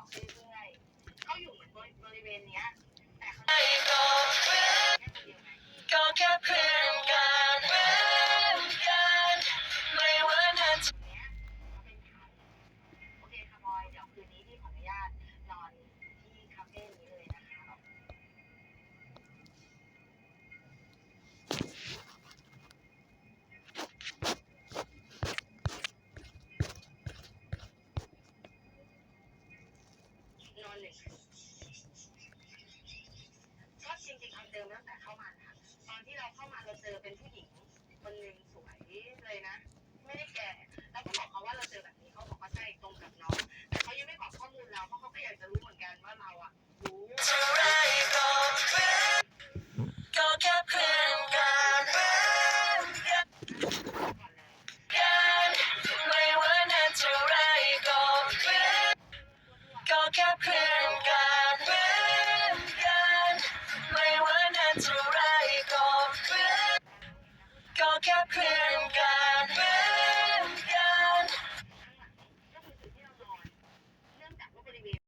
อกเรื่อยๆเขาอยู่เหมือนบริเวณเนี้ยแต่เขา นอนหนึ่งชอบจริงๆคำเดิมตั้งแต่เข้ามาค่ะตอนที่เราเข้ามา ค่เพื่อนกันเพื่อนกัน ไม่ว่านานเท่าไรก็เพื่อนก็แค่เพื่อนกัน